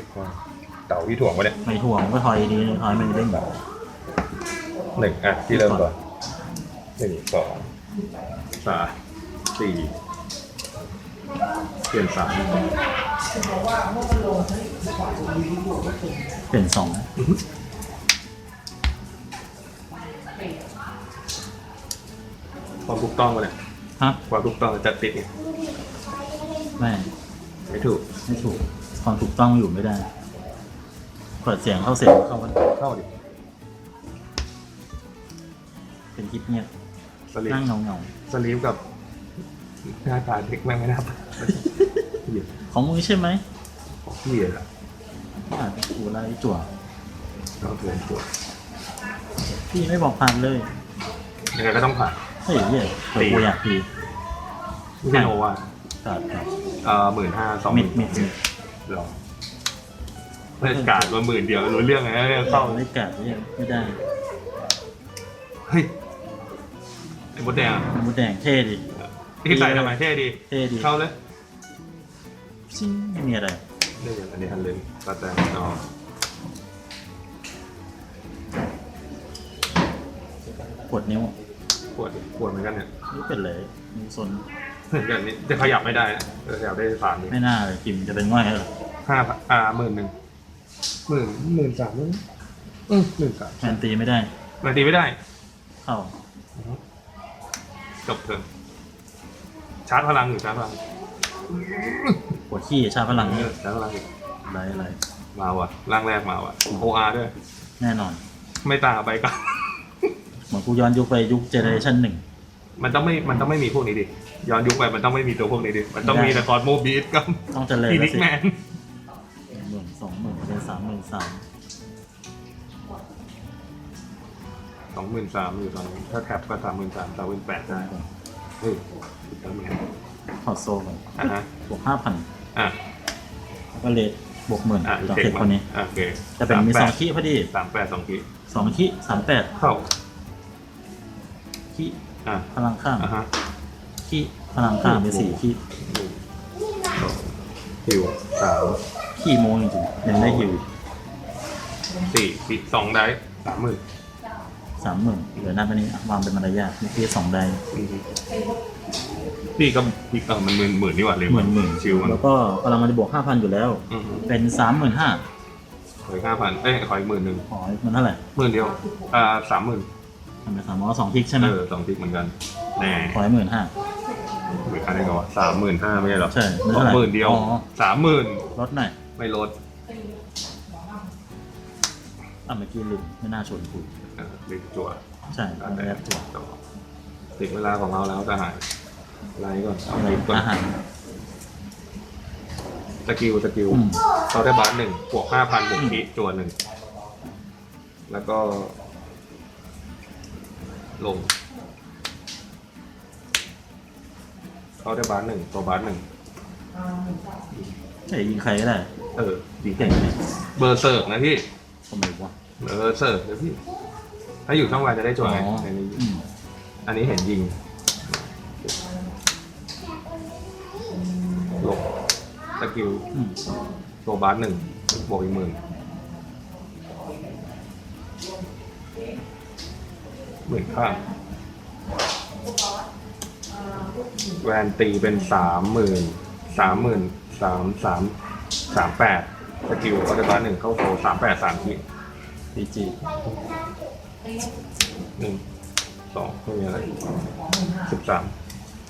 ยเต่าที่ถ่วงไว้เนี่ยไม่ถ่วงก็ถอยดีถอยมันเด้งแบบหนึ่งอะที่เริ่มก่อนหนึ่งสองสามสี่เปลี่ยนสามเปลี่ยนสองนะความถูกต้องไปเลยฮะความถูกต้องจะติดไงไม่ไม่ถูก ไม่ถูก ความถูกต้องอยู่ไม่ได้เปิดเสียงเข้าเสียงเข้ามันเข้าดิเป็นคลิปเงียบสลีปนั่งเงาเงาสลีปกับหน้าตาเด็กแม่งไม่น่าไปเหี้ยๆของมึงใช่ไหมของพี่อะอ่านกูไล่จั่วเราเตือนตัวพี่ไม่บอกผ่านเลยยังไงก็ต้องผ่านเฮ้ยเหี้ยเปิดกูอยากดีไม่ใช่โนวาตัดครับเอ่อหมื่นห้าสองมิดมิดมิด หรอเพื่อนการมาหมื่นเดียวรู้เรื่องไงเรื่องเข้าไม่กัดเนี่ยไม่ได้เฮ้ยไอ้มดแดงอะมดแดงเท่ดิที่ใส่ทำไมเท่ดีเท่ดิเข้าเลยซิ่งไม่มีอะไรเรื่องอันนี้ทันเลยก็แต่อ๋อปวดนิ้วปวดปวดเหมือนกันเนี่ยนี่เป็นเลยนิ้วซนเหมือนกันนี่จะขยับไม่ได้นะจะขยับได้สามนี้ไม่น่าเลยกิมจะเป็นง่อยเหรอ ห้าพันอ่าหมื่นหนึ่งหมื่นหมื่นสามมั้งอืมหมื่นสามแมนตีไม่ได้มันตีไม่ได้ เข้าจบเทิร์นชาร์จพลังอยู่ชาร์จพลังปวดขี้ชาพลังนี่เออชาร์จพลังอีกอะไรอะไรมาว่ะร่างแรกมาว่ะโออาร์ด้วย แน่นอน ไม่ต่างกับใบกันเหมือนกูย้อนยุคไปยุคเจเนอเรชั่นหนึ่ง มันต้องไม่มันต้องไม่มีพวกนี้ดิย้อนยุคไปมันต้องไม่มีตัวพวกนี้ดิมันต้องมีไม่ได้แต่คอร์โมบีทกับต้องเจริญอีแล้นิวกสิ แมนห มื่นสองหมื่นเป็นสามหมื่นสามสองหมื่นสามอยู่ตอนนี้ถ้าแท็บก็สามหมื่นสามสามหมื่นแปดได้เฮ้ยทำไงถอดโซ่ไปอะฮะบวกห้าพันอะแล้วก็เลทบวกหมื่นอะต่อเทเทคคมาคนนี้อะโอเคจะเป็นมีสองคีพอดีสามแปดสองคีสองคีสามแปดเข้าคีอะพลังข้ามอะฮะคีพลังข้ามเป็นสี่คีหนึ่งสองคิวสาม คีโมงจริงๆยังได้ฮิวอีกสี่สี่สองได้สามหมื่นสามหมื่นเดี๋ยวนับอันนี้อะวางเป็นมารยาทเมื่อกี้สองได้อืมพี่ก็พี่เออมันหมื่นหมื่นนี่หว่าเลยหมื่นหมื่นชิวมันแล้วก็พลังมันจะบวกห้าพันอยู่แล้ว อือฮึเป็นสามหมื่นห้าขออีกห้าพันเอ้ยขออีกหมื่นหนึ่งอ๋อมันเท่าไหร่หมื่นเดียวอ่าสามหมื่นทำไปสามร้อยสองทิกใช่ไหมเออสองทิกเหมือนกันแน่ขอให้หมื่นห้าหมื่นค่าได้ก่อนสามหมื่นห้าไม่ใช่หรอใช่สเท่าองไหร่หมื่นเดียวอ๋อสามหมื่นลดหน่อย ไม่ลดอะเมื่อกี้ลืมไม่น่าชวนคุยเออรีบจั่วใช่อะไม่แต่ได้ตัวต่อถึงเวลาของเราแล้วจะหายไลน์ก่อนอะไรก่อนอาหารสกิลสกิลอืมเขาได้บาสหนึ่งบวกห้าพันบวกคีจั่วหนึ่งแล้วก็ ลง เขาได้บาสหนึ่งตัวบาสหนึ่ง ใช่ยิงใครก็ได้เออดีเก่งไหมเบอร์เซิร์กนะพี่ ทำไมวะเออเสิร์ฟเดี๋ยวพี่ ถ้าอยู่ช่องวันจะได้จอ๋วอยไงในนี้อืมอันนี้เห็นยิงลงสกิลอืมโซบาสหนึ่งบวกอีกหมื่นหมื่นข้างแวนตีเป็นสามหมื่นสามหมื่น สามสามสามแปดสกิลก็ได้บาสหนึ่งเข้าโซสามแปดสามทีพีจีหนึ่งสองไม่มีอะไรสิบสาม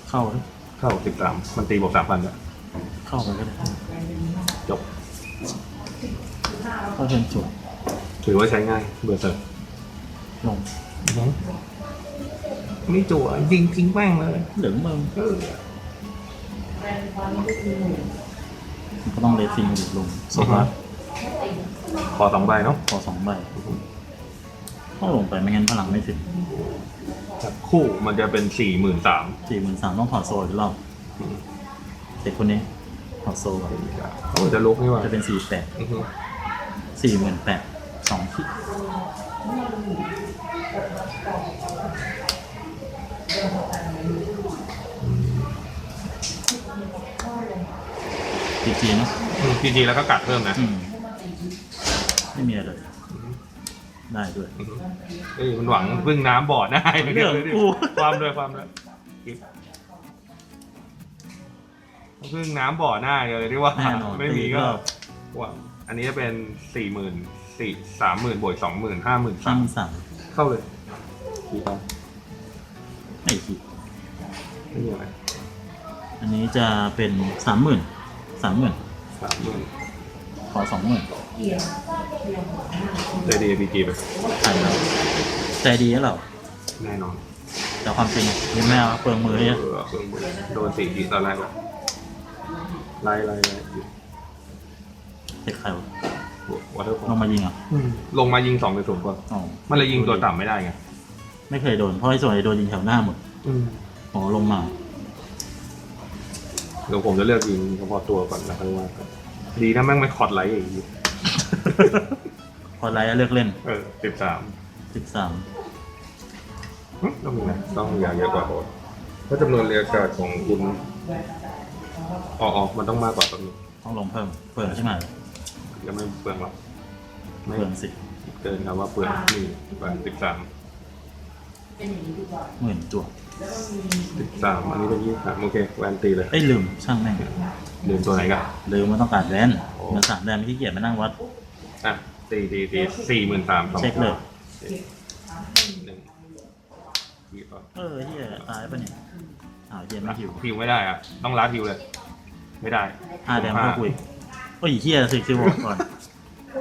เข้าดิเข้าสิบสามมันตีบวกสามพันอะเข้าไปก็ได้จบเข้าเชิญจุดถือว่าใช้ง่าย เบอร์เซอร์ลงนี่จั่วยิงทิ้งแม่งเลยเหลืองมึงเออมัน ก็ต้องเลซิงดิลงโซฟาขอสองใบเนาะพอสองใบต้องลงไปไม่งั้นพลังไม่ถึงจับคู่มันจะเป็นสี่หมื่นสามสี่หมื่นสามต้องถอดโซ่อีกรอบเด็กคนนี้ถอดโซ่ก่อนเขาจะลุกนี่หว่าจะเป็นสี่แปดอือฮึสี่หมื่นแปดสองที่ จีเนาะจริงๆแล้วก็กัดเพิ่มนะมไม่มีอรเลยได้ด้วยเอ้ยมันหวังพึ่งน้ำบ่อได้เรื่องกูความด้วยความด้วยพึ่งน้ำบ่อหน้าเดียวเลยที่ว่าไม่มีก็ว่าอันนี้จะเป็นสี่หมื่นสี่สามหมื่นบวกสองหมื่นห้าหมื่นสามสามเข้าเลยคีครับไม่คีไม่มีอะไรอันนี้จะเป็นสามหมื่น สามหมื่นสามหมื่นขอสองหมื่นเจดีพีจีไปใช่ครับใจดีแล้วเหรอแน่นอนแต่ความจริงยังไม่เอาเปลืองมือเอเนี่ยอเพิ่งโดนสี่ทีตอนแรกอะไล่ไล่ไล่เด็กใครวะวอเตอร์ฟอลงมายิงเหรอะลงมายิงสองในสูงกว่าอ๋อมันเลยยิงตัวต่ำไม่ได้ไงไม่เคยโดนเพราะไอ้ส่วนใหญ่โดนยิงแถวหน้าหมดอ๋อลงมา เดี๋ยวผมจะเลือกยิงเฉพาะตัวก่อนแล้วค่อยว่ากันดีนะแม่งไม่คอร์ดไลท์อีกพอไลท์เลือกเล่นเออสิบสามสิบสามต้องมีนะต้องอย่างเยอะกว่าโหดเพราะจำนวนเรียกการดของคุณอ๋ออ๋อมันต้องมากกว่าตรงนี้ต้องลงเพิ่มเปลืองใช่ไหมยังไม่เปลืองหรอกไม่เปลืองสิเกินคำว่าเปลืองนี่ประมาณสิบสามหมื่นจั่ว สิบสามอันนี้เป็นยี่สิบสามโอเคแวนตีเลยเอ้ยลืมช่างแม่งลืมตัวไหนกันลืมว่าต้องการแวนโอ้มาสามแดนไม่ขี้เกียจมานั่งวัดอะตีตีตีสี่หมื่นสามสองเช็คเลยหนึ่งยี่สิบเออเฮียตายปะเนี่ยอ้าวเฮียไม่หิวฮิวไม่ได้อะต้องรัดฮิวเลย ไม่ได้ห้าแดมเข้าคุยโอ้ยเฮียสิคิวก่อน